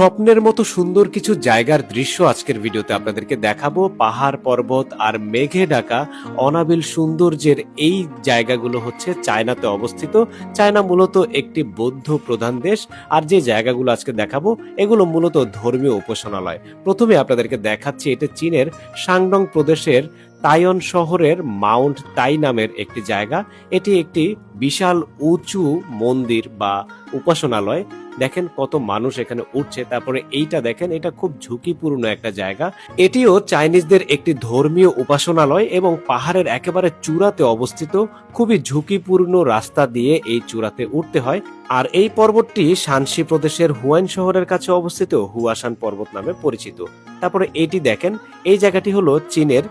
স্বপ্নের মতো সুন্দর কিছু জায়গার দৃশ্য আজকের ভিডিওতে আপনাদেরকে দেখাবো। পাহাড় পর্বত আর মেঘে ঢাকা অনাবিল সৌন্দর্যের এই জায়গাগুলো হচ্ছে চায়নাতে অবস্থিত। চায়না মূলত একটি বৌদ্ধ প্রধান দেশ। আর যে জায়গাগুলো আজকে দেখাবো, এগুলো মূলত ধর্মীয় উপাসনালয়। প্রথমে আপনাদেরকে দেখাচ্ছি এটা চীনের সাংডং প্রদেশের তাইয়ন শহরের মাউন্ট তাই নামের একটি জায়গা। এটি একটি বিশাল উঁচু মন্দির বা উপাসনালয়। দেখেন কত মানুষ এখানে উঠছে, তারপরে এইটা দেখেন, এটা খুব ঝুঁকিপূর্ণ একটা জায়গা। এটিও চাইনিজদের একটি ধর্মীয় উপাসনালয় এবং পাহাড়ের একেবারে চূড়াতে অবস্থিত। খুবই ঝুঁকিপূর্ণ রাস্তা দিয়ে এই চূড়াতে উঠতে হয়। আর এই পর্বতটি শানসি প্রদেশের হুয়াইন শহরের কাছে অবস্থিত হুয়াশান পর্বত নামে পরিচিত। তারপরে এটি দেখেন, এই জায়গাটি হলো চীনের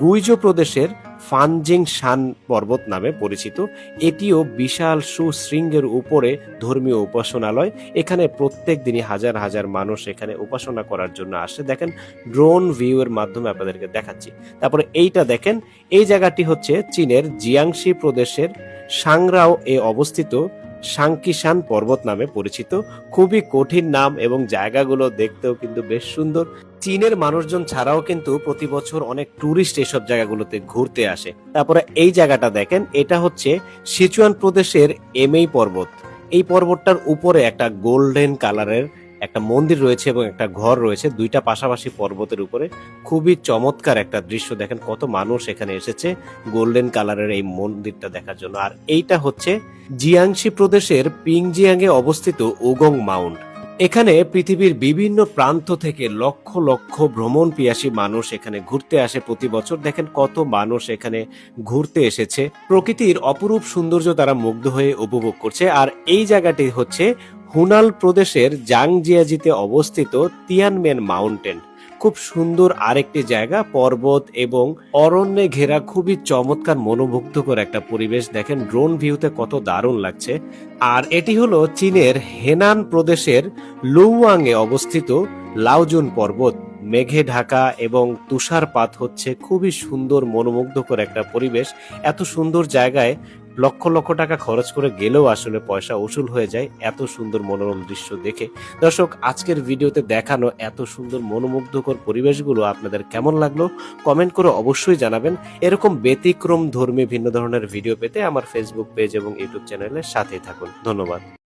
গুইজো প্রদেশের ফানজিং শান পর্বত নামে পরিচিত। এটিও বিশাল সুশৃঙ্গের উপরে ধর্মীয় উপাসনালয়। এখানে প্রত্যেক দিনই হাজার হাজার মানুষ এখানে উপাসনা করার জন্য আসে। দেখেন, ড্রোন ভিউ এর মাধ্যমে আপনাদেরকে দেখাচ্ছি। তারপরে এইটা দেখেন, এই জায়গাটি হচ্ছে চীনের জিয়াংশি প্রদেশের সাংরাও এ অবস্থিত সাংকিশান পর্বত নামে পরিচিত। খুবই কঠিন নাম এবং জায়গাগুলো দেখতেও কিন্তু বেশ সুন্দর। চীনের মানুষজন ছাড়াও কিন্তু প্রতি বছর অনেক ট্যুরিস্ট এসব জায়গাগুলোতে ঘুরতে আসে। তারপরে এই জায়গাটা দেখেন, এটা হচ্ছে সিচুয়ান প্রদেশের এমএই পর্বত। এই পর্বতটার উপরে একটা গোল্ডেন কালারের একটা মন্দির রয়েছে এবং একটা ঘর রয়েছে, দুইটা পাশাপাশি পর্বতের উপরে। খুবই চমৎকার একটা দৃশ্য, দেখেন কত মানুষ এখানে এসেছে গোল্ডেন কালারের এই মন্দিরটা দেখার জন্য। আর এইটা হচ্ছে জিয়াংশি প্রদেশের পিংজিয়াং এ অবস্থিত ওগং মাউন্ট। এখানে পৃথিবীর বিভিন্ন প্রান্ত থেকে লক্ষ লক্ষ ভ্রমণ পিয়াসী মানুষ এখানে ঘুরতে আসে প্রতি বছর। দেখেন কত মানুষ এখানে ঘুরতে এসেছে। প্রকৃতির অপরূপ সৌন্দর্য তারা মুগ্ধ হয়ে উপভোগ করছে। আর এই জায়গাটি হচ্ছে হুনাল প্রদেশের জাংজিয়াজিতে অবস্থিত তিয়ানমেন মাউন্টেন। খুব সুন্দর আরেকটি জায়গা, পর্বত এবং অরণ্যে ঘেরা খুবই চমৎকার মনোমুগ্ধকর একটা পরিবেশ। দেখেন ড্রোন ভিউতে কত দারুণ লাগছে। আর এটি হলো চীনের হেনান প্রদেশের লুয়াং এ অবস্থিত লাউজুন পর্বত। মেঘে ঢাকা এবং তুষারপাত হচ্ছে খুবই সুন্দর মনোমুগ্ধকর একটা পরিবেশ। এত সুন্দর জায়গায় লক্ষ লক্ষ টাকা খরচ করে গেলেও আসলে পয়সা উসুল হয়ে যায় এত সুন্দর মনোরম দৃশ্য দেখে। দর্শক, আজকের ভিডিওতে দেখানো এত সুন্দর মনোমুগ্ধকর পরিবেশগুলো আপনাদের কেমন লাগল? কমেন্ট করে অবশ্যই জানাবেন। এরকম ব্যতিক্রম ধর্মী ভিন্ন ধরনের ভিডিও পেতে আমার ফেসবুক পেজ এবং ইউটিউব চ্যানেলের সাথেই থাকুন। ধন্যবাদ।